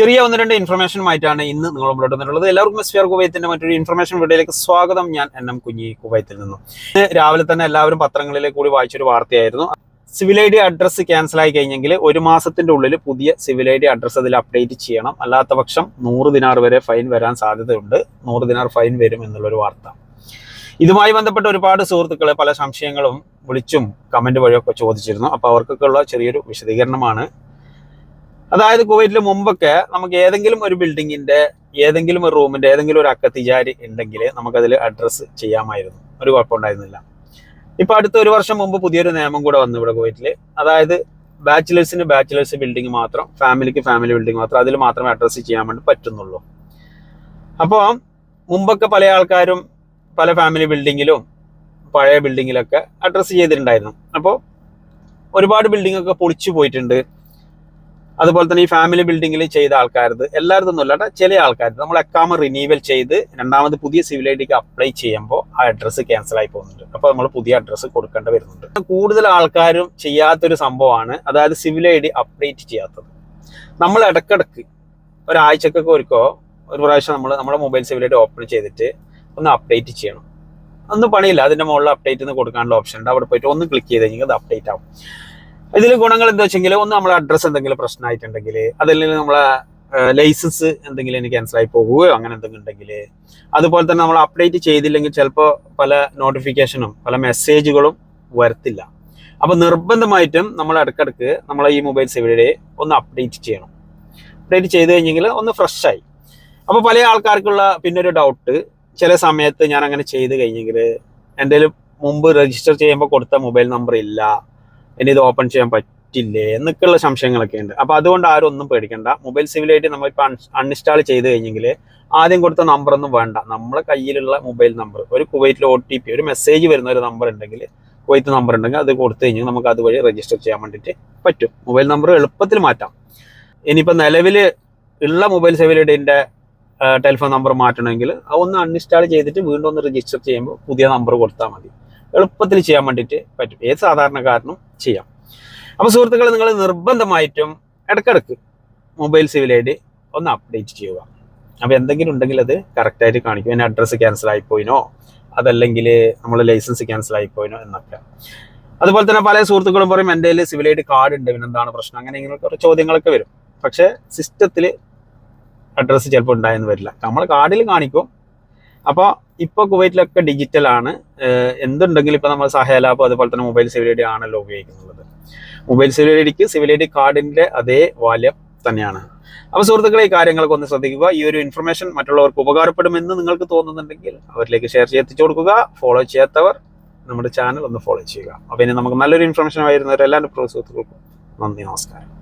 ചെറിയ ഒന്ന് രണ്ട് ഇൻഫർമേഷനുമായിട്ടാണ് ഇന്ന് നിങ്ങൾ മുമ്പോട്ട് വന്നിട്ടുള്ളത്. എല്ലാവർക്കും എസ് ഫിയർ കുവൈത്തിന്റെ മറ്റൊരു ഇൻഫർമേഷൻ വീഡിയോയിലേക്ക് സ്വാഗതം. ഞാൻ എൻ എം കുഞ്ഞി കുവൈത്തിൽ നിന്നും. രാവിലെ തന്നെ എല്ലാവരും പത്രങ്ങളിലേക്ക് കൂടി വായിച്ചൊരു വാർത്തയായിരുന്നു. Civil I D address cancel ആയി കഴിഞ്ഞെങ്കിൽ ഒരു മാസത്തിന്റെ ഉള്ളിൽ പുതിയ സിവിൽ ഐ ഡി അഡ്രസ്സ് അതിൽ അപ്ഡേറ്റ് ചെയ്യണം. അല്ലാത്ത പക്ഷം നൂറ് ദിനാർ വരെ ഫൈൻ വരാൻ സാധ്യതയുണ്ട്. നൂറ് ദിനാർ ഫൈൻ വരും എന്നുള്ളൊരു വാർത്ത. ഇതുമായി ബന്ധപ്പെട്ട ഒരുപാട് സുഹൃത്തുക്കളെ പല സംശയങ്ങളും വിളിച്ചും കമന്റ് വഴിയൊക്കെ ചോദിച്ചിരുന്നു. അപ്പോൾ അവർക്കൊക്കെ ഉള്ള ചെറിയൊരു വിശദീകരണമാണ്. അതായത് കുവൈറ്റിൽ മുമ്പൊക്കെ നമുക്ക് ഏതെങ്കിലും ഒരു ബിൽഡിങ്ങിന്റെ ഏതെങ്കിലും ഒരു റൂമിന്റെ ഏതെങ്കിലും ഒരു അക്കത്തിജാരി ഉണ്ടെങ്കിൽ നമുക്കതിൽ അഡ്രസ്സ് ചെയ്യാമായിരുന്നു. ഒരു കുഴപ്പമുണ്ടായിരുന്നില്ല. ഇപ്പൊ അടുത്ത ഒരു വർഷം മുമ്പ് പുതിയൊരു നിയമം കൂടെ വന്നു ഇവിടെ കുവൈറ്റിൽ അതായത് ബാച്ചിലേഴ്സിന് ബാച്ചിലേഴ്സ് ബിൽഡിംഗ് മാത്രം ഫാമിലിക്ക് ഫാമിലി ബിൽഡിംഗ് മാത്രം അതിൽ മാത്രമേ അഡ്രസ്സ് ചെയ്യാൻ വേണ്ടി പറ്റുന്നുള്ളൂ. അപ്പോൾ മുമ്പൊക്കെ പല ആൾക്കാരും പല ഫാമിലി ബിൽഡിങ്ങിലും പഴയ ബിൽഡിങ്ങിലൊക്കെ അഡ്രസ്സ് ചെയ്തിട്ടുണ്ടായിരുന്നു. അപ്പോൾ ഒരുപാട് ബിൽഡിംഗ് ഒക്കെ പൊളിച്ചു പോയിട്ടുണ്ട്. അതുപോലെ തന്നെ ഈ ഫാമിലി ബിൽഡിങ്ങിൽ ചെയ്ത ആൾക്കാരത് എല്ലായിടത്തൊന്നും അല്ലാണ്ട് ചില ആൾക്കാർ നമ്മൾ എക്കാമ റിന്യൂവൽ ചെയ്ത് രണ്ടാമത് പുതിയ സിവിൽ ഐ ഡിക്ക് അപ്ലൈ ചെയ്യുമ്പോൾ ആ അഡ്രസ്സ് ക്യാൻസൽ ആയി പോകുന്നുണ്ട്. അപ്പോൾ നമ്മൾ പുതിയ അഡ്രസ്സ് കൊടുക്കേണ്ടി വരുന്നുണ്ട്. കൂടുതൽ ആൾക്കാരും ചെയ്യാത്തൊരു സംഭവമാണ്. അതായത് സിവിൽ ഐ ഡി അപ്ഡേറ്റ് ചെയ്യാത്തത്. നമ്മൾ ഇടക്കിടക്ക് ഒരാഴ്ചക്കൊക്കെ ഒരുക്കോ ഒരു പ്രാവശ്യം നമ്മൾ നമ്മുടെ mobile civil I D open ചെയ്തിട്ട് ഒന്ന് അപ്ഡേറ്റ് ചെയ്യണം. ഒന്നും പണിയില്ല. അതിന്റെ മുകളിൽ അപ്ഡേറ്റ് എന്ന് കൊടുക്കാനുള്ള ഓപ്ഷൻ ഉണ്ട്. അവിടെ പോയിട്ട് ഒന്ന് ക്ലിക്ക് ചെയ്ത് കഴിഞ്ഞാൽ അത് അപ്ഡേറ്റ് ആവും. ഇതിൽ ഗുണങ്ങൾ എന്താ വെച്ചെങ്കിൽ ഒന്ന് നമ്മളെ അഡ്രസ്സ് എന്തെങ്കിലും പ്രശ്നമായിട്ടുണ്ടെങ്കിൽ അതല്ലെങ്കിൽ നമ്മളെ ലൈസൻസ് എന്തെങ്കിലും എനിക്ക് ക്യാൻസൽ ആയി പോകുകയോ അങ്ങനെ എന്തെങ്കിലും ഉണ്ടെങ്കിൽ അതുപോലെ തന്നെ നമ്മൾ അപ്ഡേറ്റ് ചെയ്തില്ലെങ്കിൽ ചിലപ്പോൾ പല നോട്ടിഫിക്കേഷനും പല മെസ്സേജുകളും വരത്തില്ല. അപ്പോൾ നിർബന്ധമായിട്ടും നമ്മൾ ഇടയ്ക്കിടയ്ക്ക് നമ്മളെ ഈ മൊബൈൽ സേവയുടെ ഒന്ന് അപ്ഡേറ്റ് ചെയ്യണം. അപ്ഡേറ്റ് ചെയ്ത് കഴിഞ്ഞെങ്കിൽ ഒന്ന് ഫ്രഷായി അപ്പോൾ പല ആൾക്കാർക്കുള്ള പിന്നെ ഒരു ഡൗട്ട് ചില സമയത്ത് ഞാൻ അങ്ങനെ ചെയ്ത് കഴിഞ്ഞെങ്കിൽ എന്റെ മുമ്പ് രജിസ്റ്റർ ചെയ്യുമ്പോൾ കൊടുത്ത മൊബൈൽ നമ്പർ ഇല്ല. ഇനി ഇത് ഓപ്പൺ ചെയ്യാൻ പറ്റില്ലേ എന്നൊക്കെയുള്ള സംശയങ്ങളൊക്കെ ഉണ്ട്. അപ്പോൾ അതുകൊണ്ട് ആരും ഒന്നും പേടിക്കണ്ട. മൊബൈൽ സിവിലായിട്ട് നമ്മൾ അൺ അൺഇൻസ്റ്റാൾ ചെയ്ത് കഴിഞ്ഞെങ്കിൽ ആദ്യം കൊടുത്ത നമ്പർ ഒന്നും വേണ്ട. നമ്മളെ കയ്യിലുള്ള മൊബൈൽ നമ്പർ ഒരു കുവൈറ്റിലെ ഒ ടി പി ഒരു മെസ്സേജ് വരുന്ന ഒരു നമ്പർ ഉണ്ടെങ്കിൽ കുവൈത്ത് നമ്പർ ഉണ്ടെങ്കിൽ അത് കൊടുത്തു കഴിഞ്ഞാൽ നമുക്ക് അതുവഴി രജിസ്റ്റർ ചെയ്യാൻ വേണ്ടിയിട്ട് പറ്റും. മൊബൈൽ നമ്പർ എളുപ്പത്തിൽ മാറ്റാം. ഇനിയിപ്പോൾ നിലവിൽ ഉള്ള മൊബൈൽ സിവിലിന്റെ ടെലിഫോൺ നമ്പർ മാറ്റണമെങ്കിൽ ഒന്ന് അൺഇൻസ്റ്റാൾ ചെയ്തിട്ട് വീണ്ടും ഒന്ന് രജിസ്റ്റർ ചെയ്യുമ്പോൾ പുതിയ നമ്പർ കൊടുത്താൽ മതി. എളുപ്പത്തിൽ ചെയ്യാൻ വേണ്ടിയിട്ട് പറ്റും. ഏത് സാധാരണക്കാരനും ചെയ്യാം. അപ്പോൾ സുഹൃത്തുക്കളെ നിങ്ങൾ നിർബന്ധമായിട്ടും ഇടക്കിടക്ക് മൊബൈൽ സിവിൽ ഒന്ന് അപ്ഡേറ്റ് ചെയ്യുക. അപ്പോൾ എന്തെങ്കിലും ഉണ്ടെങ്കിൽ അത് കറക്റ്റായിട്ട് കാണിക്കും. എന്റെ അഡ്രസ്സ് ക്യാൻസൽ ആയിപ്പോയിനോ അതല്ലെങ്കിൽ നമ്മൾ ലൈസൻസ് ക്യാൻസൽ ആയിപ്പോയിനോ എന്നൊക്കെ. അതുപോലെ തന്നെ പല സുഹൃത്തുക്കളും പറയും എന്റെ കയ്യിൽ സിവിൽ കാർഡ് ഉണ്ട്. പിന്നെ എന്താണ് പ്രശ്നം? അങ്ങനെ ഇങ്ങനെ ചോദ്യങ്ങളൊക്കെ വരും. പക്ഷേ സിസ്റ്റത്തിൽ അഡ്രസ്സ് ചിലപ്പോൾ ഉണ്ടായെന്ന് വരില്ല. നമ്മൾ കാർഡിൽ കാണിക്കും. അപ്പോൾ ഇപ്പോൾ കുവൈറ്റിലൊക്കെ ഡിജിറ്റലാണ് എന്തുണ്ടെങ്കിലും ഇപ്പോൾ നമ്മൾ സഹേലാപ്പ് അതുപോലെ തന്നെ മൊബൈൽ സിവിൽ ഐ ഡി ആണല്ലോ ഉപയോഗിക്കുന്നുള്ളത് മൊബൈൽ സിവിൽ ഐ ഡിക്ക് സിവിൽ ഐ ഡി കാർഡിന്റെ അതേ വാല്യം തന്നെയാണ്. അപ്പോൾ സുഹൃത്തുക്കളെ ഈ കാര്യങ്ങളൊക്കെ ഒന്ന് ശ്രദ്ധിക്കുക. ഈ ഒരു ഇൻഫർമേഷൻ മറ്റുള്ളവർക്ക് ഉപകാരപ്പെടുമെന്ന് നിങ്ങൾക്ക് തോന്നുന്നുണ്ടെങ്കിൽ അവരിലേക്ക് ഷെയർ ചെയ്തെത്തിച്ചു കൊടുക്കുക. ഫോളോ ചെയ്യാത്തവർ നമ്മുടെ ചാനൽ ഒന്ന് ഫോളോ ചെയ്യുക. അപ്പോൾ ഇനി നമുക്ക് നല്ലൊരു ഇൻഫർമേഷൻ ആയിരുന്നവരെല്ലാവരും സുഹൃത്തുക്കൾക്കും നന്ദി നമസ്കാരം.